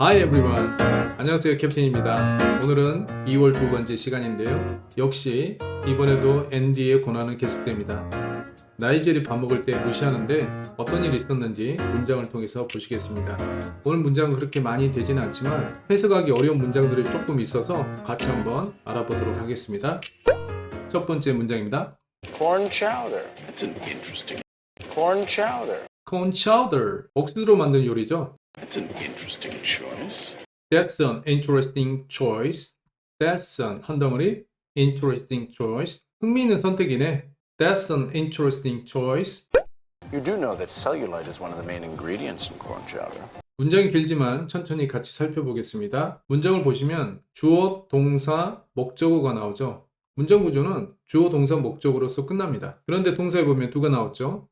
Hi everyone. 안녕하세요 캡틴입니다. 오늘은 2월 두 번째 시간인데요. 역시 이번에도 앤디의 고난은 계속됩니다. 나이젤이 밥 먹을 때 무시하는데 어떤 일이 있었는지 문장을 통해서 보시겠습니다. 오늘 문장은 그렇게 많이 되지는 않지만 해석하기 어려운 문장들이 조금 있어서 같이 한번 알아보도록 하겠습니다. 첫 번째 문장입니다. Corn chowder. That's an interesting. Corn chowder. Corn chowder. 옥수수로 만든 요리죠. That's an interesting choice. That's an interesting choice. That's an 한 덩어리 interesting choice. 흥미있는 선택이네. That's an interesting choice. You do know that cellulite is one of the main ingredients in corn chowder. 문장이 길지만 천천히 같이 살펴보겠습니다. 문장을 보시면 주어, 동사, 목적어가 나오죠. 문장 구조는 주어, 동사, 목적어로서 끝납니다. 그런데 동사에 보면 두가 나왔죠.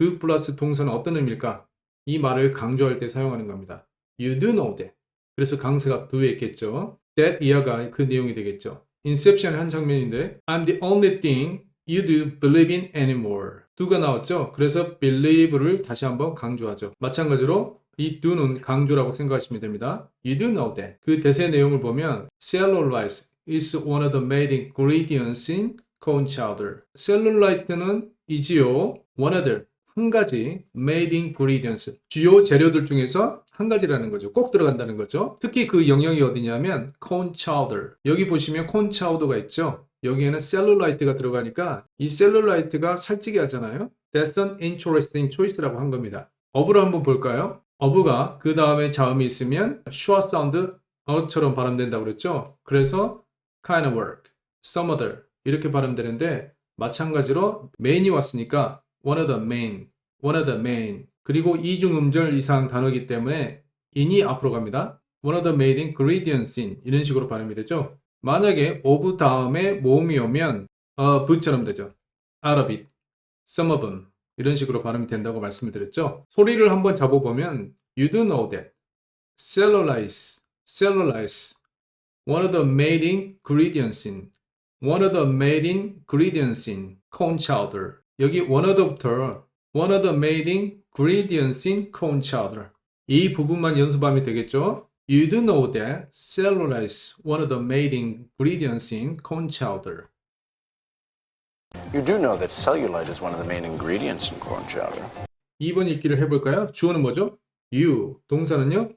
두 플러스 동사는 어떤 의미일까? 이 말을 강조할 때 사용하는 겁니다. You do know that. 그래서 강세가 do에 있겠죠. That 이하가 그 내용이 되겠죠. 인셉션의 한 장면인데 I'm the only thing you do believe in anymore. do가 나왔죠. 그래서 believe를 다시 한번 강조하죠. 마찬가지로 이 do는 강조라고 생각하시면 됩니다. You do know that. 그 대세 내용을 보면 cellulite is one of the main ingredients in corn chowder. cellulite는 이지요. one of the 한 가지 made ingredients 주요 재료들 중에서 한 가지라는 거죠. 꼭 들어간다는 거죠. 특히 그 영역이 어디냐면 corn chowder. 여기 보시면 corn chowder가 있죠. 여기에는 셀룰라이트가 들어가니까 이 셀룰라이트가 살찌게 하잖아요. That's an interesting choice라고 한 겁니다. 어부를 한번 볼까요? 어부가 그 다음에 자음이 있으면 short sound 어처럼 발음된다고 그랬죠. 그래서 kind of work, some other 이렇게 발음되는데 마찬가지로 main이 왔으니까 one of the main, one of the main 그리고 이중 음절 이상 단어이기 때문에 in이 앞으로 갑니다. one of the main ingredients in 이런 식으로 발음이 되죠. 만약에 of 다음에 모음이 오면 어, 부처럼 되죠. it, some of them 이런 식으로 발음이 된다고 말씀을 드렸죠. 소리를 한번 잡아보면 you do know that cellulose, cellulose one of the main ingredients in one of the main ingredients in corn chowder 여기 one of the부터 one of the main ingredients in corn chowder 이 부분만 연습하면 되겠죠. You do know that cellulose one of the main ingredients in corn chowder. You do know that cellulite is one of the main ingredients in corn chowder. 2번 읽기를 해볼까요? 주어는 뭐죠? You. 동사는요?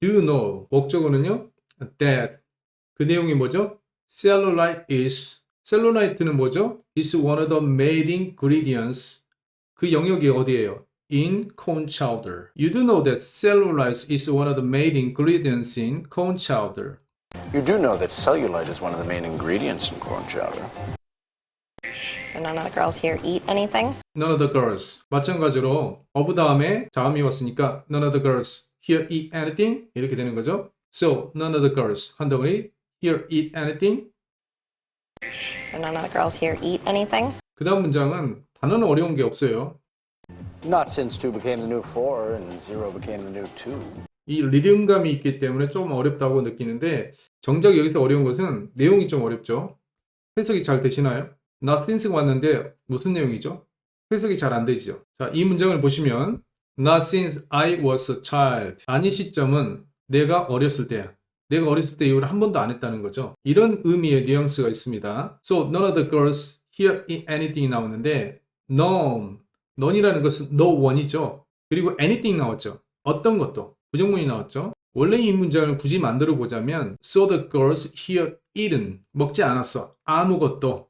Do know. 목적어는요? That. 그 내용이 뭐죠? Cellulite is. 셀룰라이트는 뭐죠? Is one of the main ingredients. 그 영역이 어디예요? In corn chowder. You do know that cellulite is one of the main ingredients in corn chowder. You do know that cellulite is one of the main ingredients in corn chowder. So none of the girls here eat anything? None of the girls. 마찬가지로 of 다음에 자음이 왔으니까 none of the girls here eat anything 이렇게 되는 거죠. So none of the girls 한 덩어리 here eat anything. So none of the girls here eat anything? 그 다음 문장은 단어는 어려운 게 없어요. Not since 2 became the new 4 and 0 became the new 2. 이 리듬감이 있기 때문에 좀 어렵다고 느끼는데 정작 여기서 어려운 것은 내용이 좀 어렵죠. 해석이 잘 되시나요? Not since가 왔는데 무슨 내용이죠? 해석이 잘 안 되죠. 자, 이 문장을 보시면 Not since I was a child. 아니 시점은 내가 어렸을 때야. 내가 어렸을 때 이후로 한 번도 안 했다는 거죠. 이런 의미의 뉘앙스가 있습니다. So none of the girls here eat anything이 나오는데 none, none이라는 것은 no one이죠. 그리고 anything 나왔죠. 어떤 것도 부정문이 나왔죠. 원래 이 문장을 굳이 만들어 보자면 so the girls here eaten 먹지 않았어. 아무것도.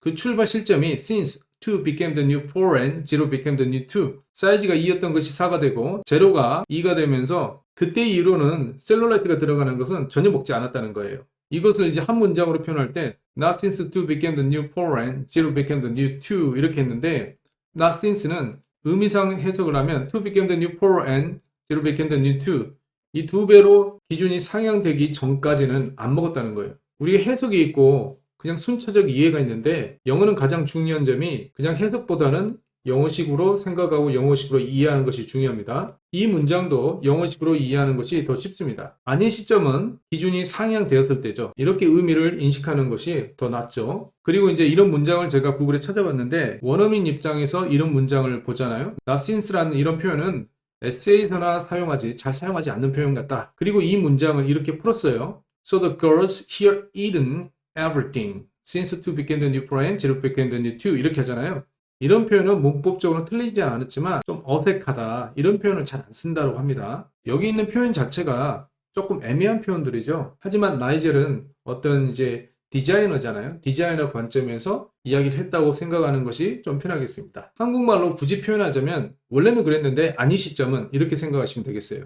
그 출발 시점이 since 2 became the new 4 and 0 became the new 2. 사이즈가 2였던 것이 4가 되고 제로가 2가 되면서 그때 이후로는 셀룰라이트가 들어가는 것은 전혀 먹지 않았다는 거예요. 이것을 이제 한 문장으로 표현할 때 not since 2 became the new 4 and 0 became the new 2 이렇게 했는데 since는 의미상 해석을 하면 2 became the new 4 and 0 became the new 2. 이 두 배로 기준이 상향되기 전까지는 안 먹었다는 거예요. 우리가 해석이 있고 그냥 순차적 이해가 있는데 영어는 가장 중요한 점이 그냥 해석보다는 영어식으로 생각하고 영어식으로 이해하는 것이 중요합니다. 이 문장도 영어식으로 이해하는 것이 더 쉽습니다. 아닌 시점은 기준이 상향되었을 때죠. 이렇게 의미를 인식하는 것이 더 낫죠. 그리고 이제 이런 문장을 제가 구글에 찾아봤는데 원어민 입장에서 이런 문장을 보잖아요. not since라는 이런 표현은 에세이서나 사용하지 잘 사용하지 않는 표현 같다. 그리고 이 문장을 이렇게 풀었어요. So the girls here eaten everything since two became the new and zero became the new two 이렇게 하잖아요. 이런 표현은 문법적으로 틀리지 않았지만 좀 어색하다 이런 표현을 잘 안 쓴다고 합니다. 여기 있는 표현 자체가 조금 애매한 표현들이죠. 하지만 나이젤은 어떤 이제 디자이너잖아요. 디자이너 관점에서 이야기를 했다고 생각하는 것이 좀 편하겠습니다. 한국말로 굳이 표현하자면 원래는 그랬는데 아니 시점은 이렇게 생각하시면 되겠어요.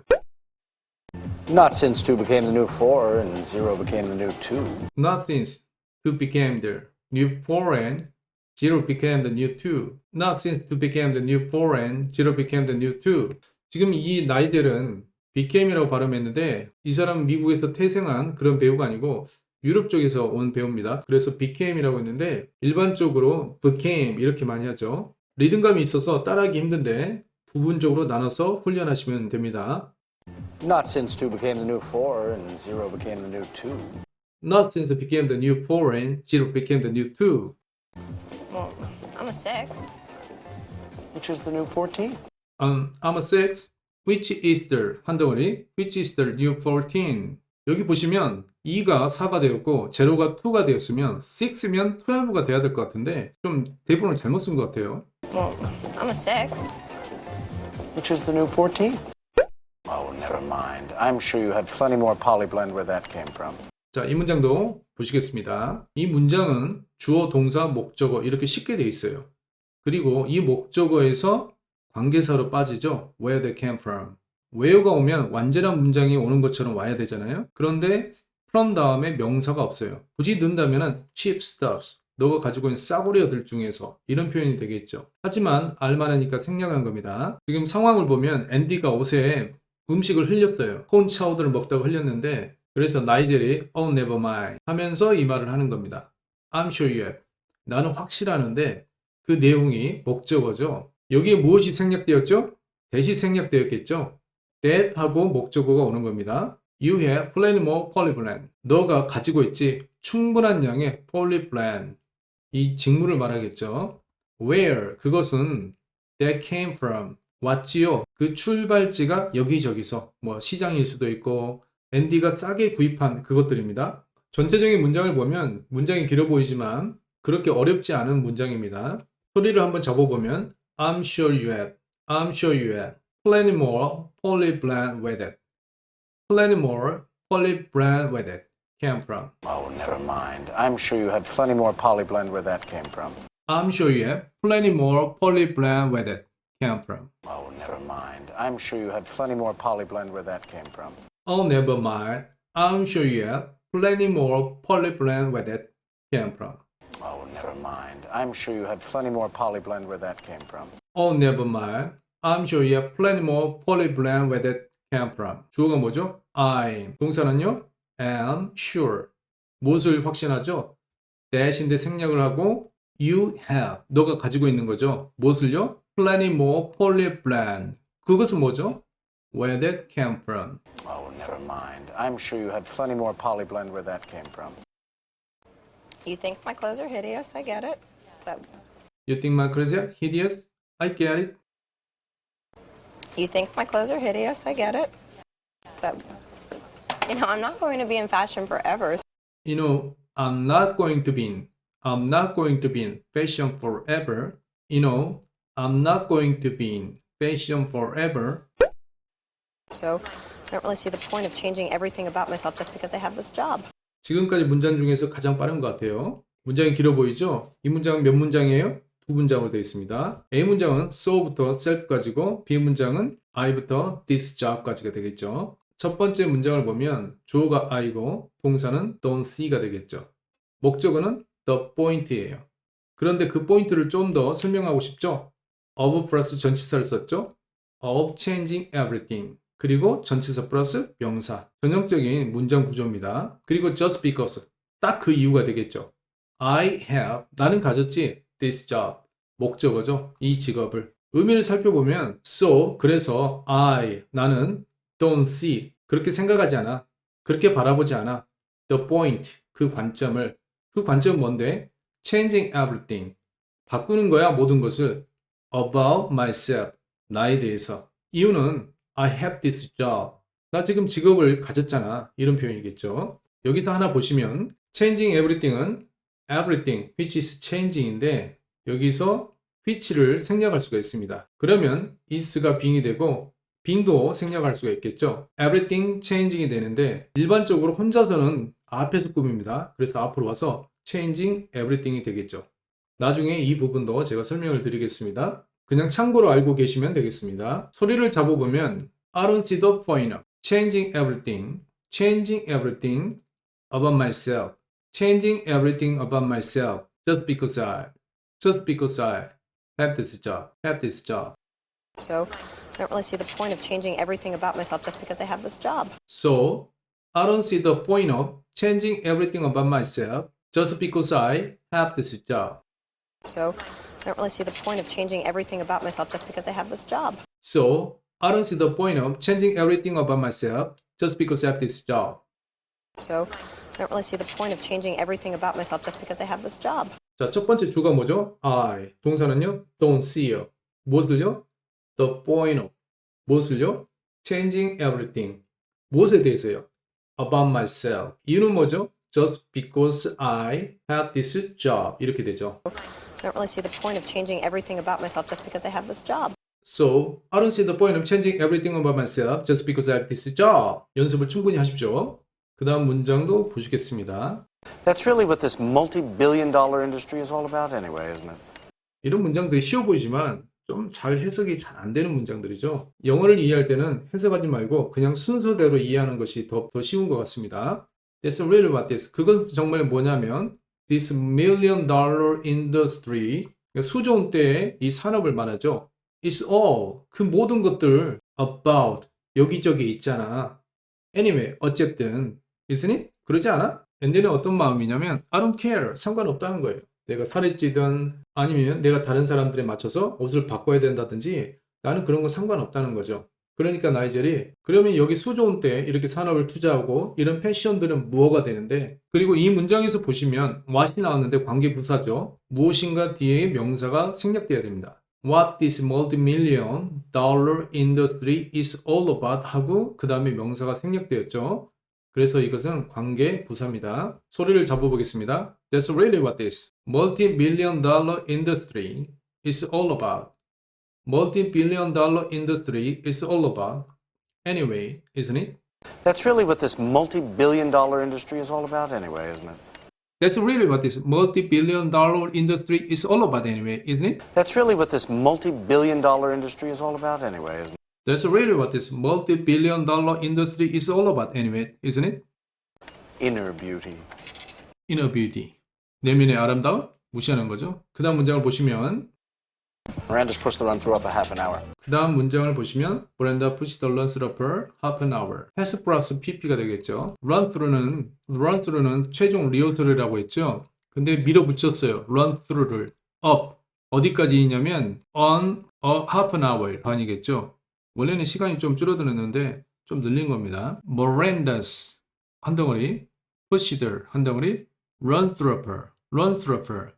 Not since 2 became the new 4 and 0 became the new 2. Not since two became the new four and Zero became the new two. Not since two became the new 4 and 0 became the new two. 지금 이 나이젤은 became이라고 발음했는데 이 사람은 미국에서 태생한 그런 배우가 아니고 유럽 쪽에서 온 배우입니다. 그래서 became이라고 했는데 일반적으로 became 이렇게 많이 하죠. 리듬감이 있어서 따라하기 힘든데 부분적으로 나눠서 훈련하시면 됩니다. Not since two became the new four and zero became the new two. Not since became the new four and zero became the new two. I'm a six. Which is the new 14. Um, I'm a six. Which is the 한 덩어리? Which is the new 14? 여기 보시면 2가 4가 되었고 제로가 2가 되었으면 6면 12가 돼야 될 것 같은데 좀 대본을 잘못 쓴 것 같아요. Well, I'm a six. Which is the new 14. Oh, never mind. I'm sure you had plenty more polyblend where that came from. 자, 이 문장도 보시겠습니다. 이 문장은 주어, 동사, 목적어 이렇게 쉽게 돼 있어요. 그리고 이 목적어에서 관계사로 빠지죠. Where they came from. where가 오면 완전한 문장이 오는 것처럼 와야 되잖아요. 그런데 from 다음에 명사가 없어요. 굳이 넣는다면 cheap stuffs. 너가 가지고 있는 싸구려들 중에서 이런 표현이 되겠죠. 하지만 알만하니까 생략한 겁니다. 지금 상황을 보면 앤디가 옷에 음식을 흘렸어요. 콘 차우드를 먹다가 흘렸는데 그래서 나이젤이 oh never mind 하면서 이 말을 하는 겁니다. I'm sure you have. 나는 확실하는데 그 내용이 목적어죠. 여기에 무엇이 생략되었죠? 대시 생략되었겠죠. that 하고 목적어가 오는 겁니다. You have plenty more polyblend. 너가 가지고 있지 충분한 양의 polyblend. 이 직무를 말하겠죠. Where 그것은 that came from 왔지요. 그 출발지가 여기저기서 뭐 시장일 수도 있고 앤디가 싸게 구입한 그것들입니다. 전체적인 문장을 보면 문장이 길어 보이지만 그렇게 어렵지 않은 문장입니다. 소리를 한번 잡아보면 I'm sure you have, I'm sure you have plenty more polyblend with it. Plenty more polyblend with it came from. Oh, never mind. I'm sure you had plenty more polyblend where that came from. I'm sure you have plenty more polyblend with it came from. Oh, never mind. I'm sure you had plenty more polyblend where that came from. Oh, never mind. I'm sure you have plenty more polyblend with it came from. Oh, never mind. I'm sure you had plenty more polyblend where that came from. Oh, never mind. I'm sure you have plenty more polyblend where that came from. 주어가 뭐죠? I'm. 동사는요? am sure. 무엇을 확신하죠? that인데 생략을 하고 you have. 너가 가지고 있는 거죠. 무엇을요? plenty more polyblend. 그것은 뭐죠? where that came from. Oh, never mind. I'm sure you had plenty more polyblend where that came from. You think my clothes are hideous? I get it. But You think my clothes are hideous? I get it. you think my clothes are hideous? I get it. But you know, I'm not going to be in fashion forever. You know, I'm not going to be in, I'm not going to be in fashion forever. You know, I'm not going to be in fashion forever. So 지금까지 문장 중에서 가장 빠른 것 같아요. 문장이 길어 보이죠? 이 문장은 몇 문장이에요? 두 문장으로 되어 있습니다. A 문장은 so부터 self까지고 B 문장은 I부터 this job까지가 되겠죠. 첫 번째 문장을 보면 주어가 I고 동사는 don't see가 되겠죠. 목적어는 the point이에요. 그런데 그 포인트를 좀 더 설명하고 싶죠? of 플러스 전치사를 썼죠? of changing everything. 그리고 전치사 플러스 명사. 전형적인 문장 구조입니다. 그리고 just because. 딱 그 이유가 되겠죠. I have. 나는 가졌지. this job. 목적어죠. 이 직업을. 의미를 살펴보면 so 그래서 I 나는 don't see 그렇게 생각하지 않아. 그렇게 바라보지 않아. the point 그 관점을 그 관점 뭔데? changing everything 바꾸는 거야 모든 것을 about myself 나에 대해서 이유는 I have this job 나 지금 직업을 가졌잖아 이런 표현이겠죠 여기서 하나 보시면 changing everything은 everything which is changing인데 여기서 which를 생략할 수가 있습니다 그러면 is가 being이 되고 being도 생략할 수가 있겠죠 everything changing이 되는데 일반적으로 혼자서는 앞에서 꾸밉니다 그래서 앞으로 와서 changing everything이 되겠죠 나중에 이 부분도 제가 설명을 드리겠습니다. 그냥 참고로 알고 계시면 되겠습니다. 소리를 잡아보면 I don't see the point of changing everything, changing everything about myself, changing everything about myself just because I, just because I have this job, have this job. So I don't really see the point of changing everything about myself just because I have this job. So I don't see the point of changing everything about myself just because I have this job. So I don't really see the point of changing everything about myself just because I have this job. So I don't see the point of changing everything about myself just because I have this job. So I don't really see the point of changing everything about myself just because I have this job. 자, 첫 번째 주가 뭐죠? I. 동사는요? don't see요. 무엇을요? the point of. 무엇을요? changing everything. 무엇에 대해서요? about myself. 이유는 뭐죠? just because I have this job. 이렇게 되죠. I don't really see the point of changing everything about myself just because I have this job. So, I don't see the point of changing everything about myself just because I have this job. 연습을 충분히 하십시오. 그 다음 문장도 보시겠습니다. That's really what this multi billion dollar industry is all about, anyway, isn't it? 이런 문장들이 쉬워 보이지만 좀 잘 해석이 잘 안 되는 문장들이죠. 영어를 이해할 때는 해석하지 말고 그냥 순서대로 이해하는 것이 더, 더 쉬운 것 같습니다. That's really what this. 그건 정말 뭐냐면 this million dollar industry 그러니까 수조 원대의 이 산업을 말하죠. It's all 그 모든 것들 about 여기저기 있잖아. Anyway 어쨌든 isn't it? 그러지 않아? 앤디는 어떤 마음이냐면 I don't care 상관없다는 거예요. 내가 살이 찌든 아니면 내가 다른 사람들에 맞춰서 옷을 바꿔야 된다든지 나는 그런 거 상관없다는 거죠. 그러니까 나이젤이 그러면 여기 수조원 때 이렇게 산업을 투자하고 이런 패션들은 무엇가 되는데 그리고 이 문장에서 보시면 what이 나왔는데 관계 부사죠. 무엇인가 뒤에 명사가 생략돼야 됩니다. What this multi-million dollar industry is all about 하고 그 다음에 명사가 생략되었죠. 그래서 이것은 관계 부사입니다. 소리를 잡아보겠습니다. That's really what this multi-billion dollar industry is all about. Multi-billion dollar industry is all about. Anyway, isn't it? That's really what this multi billion dollar industry is all about, anyway, isn't it? That's really what this multi-billion dollar industry is all about anyway, isn't it? That's really what this multi billion dollar industry is all about, anyway, isn't it? That's really what this multi-billion dollar industry is all about anyway, isn't it? Inner beauty. Inner beauty. 내면의 아름다움? 무시하는 거죠. 그 다음 문장을 보시면 Miranda's pushed the run through up a half an hour. 그 다음 문장을 보시면 브렌다 push the runs up per half an hour. 패스 플러스 pp가 되겠죠. run through는 run through는 최종 리허설이라고 했죠. 근데 밀어붙였어요. run through를 up 어디까지냐면 on a half an hour 반이겠죠. 원래는 시간이 좀 줄어들었는데 좀 늘린 겁니다. Miranda's 한 덩어리 push the 한 덩어리 run through per run through per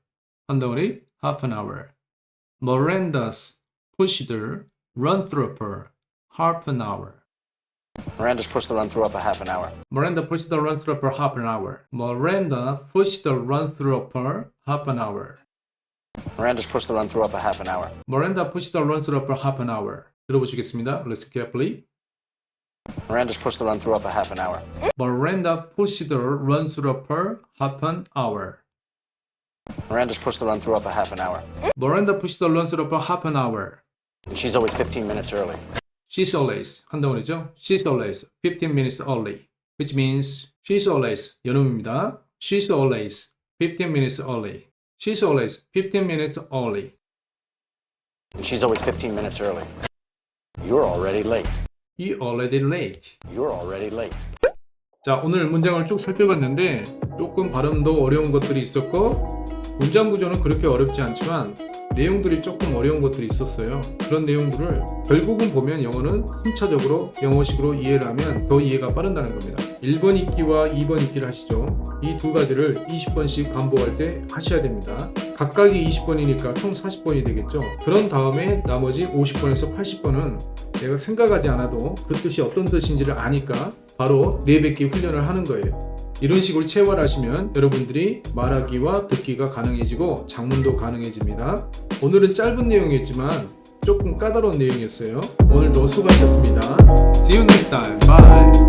한 덩어리 half an hour. Miranda's pushed her run through per half an hour. Miranda's pushed the run through up a half an hour. Miranda pushed the run through per half an hour. Miranda pushed the run through per half an hour. Miranda's pushed the run through up a half an hour. Miranda pushed the run through per half an hour. 들어보시겠습니다. Let's carefully. Miranda's pushed the run through up a half an hour. Miranda pushed the run through per half an hour. Miranda's pushed the run through up a half an hour. Miranda pushed the run through per half an hour. And she's always 15 minutes early. She's always 한 덩어리죠. She's always 15 minutes early, which means she's always 연음입니다. She's always 15 minutes early. She's always 15 minutes early. And she's always 15 minutes early. You're already late. You already late. You're already late. 자, 오늘 문장을 쭉 살펴봤는데 조금 발음도 어려운 것들이 있었고 문장 구조는 그렇게 어렵지 않지만 내용들이 조금 어려운 것들이 있었어요. 그런 내용들을 결국은 보면 영어는 순차적으로 영어식으로 이해를 하면 더 이해가 빠른다는 겁니다. 1번 읽기와 2번 읽기를 하시죠. 이 두 가지를 20번씩 반복할 때 하셔야 됩니다. 각각이 20번이니까 총 40번이 되겠죠. 그런 다음에 나머지 50번에서 80번은 내가 생각하지 않아도 그 뜻이 어떤 뜻인지를 아니까 바로 내뱉기 훈련을 하는 거예요. 이런 식으로 체화하시면 여러분들이 말하기와 듣기가 가능해지고 장문도 가능해집니다. 오늘은 짧은 내용이었지만 조금 까다로운 내용이었어요. 오늘도 수고하셨습니다. See you next time. Bye.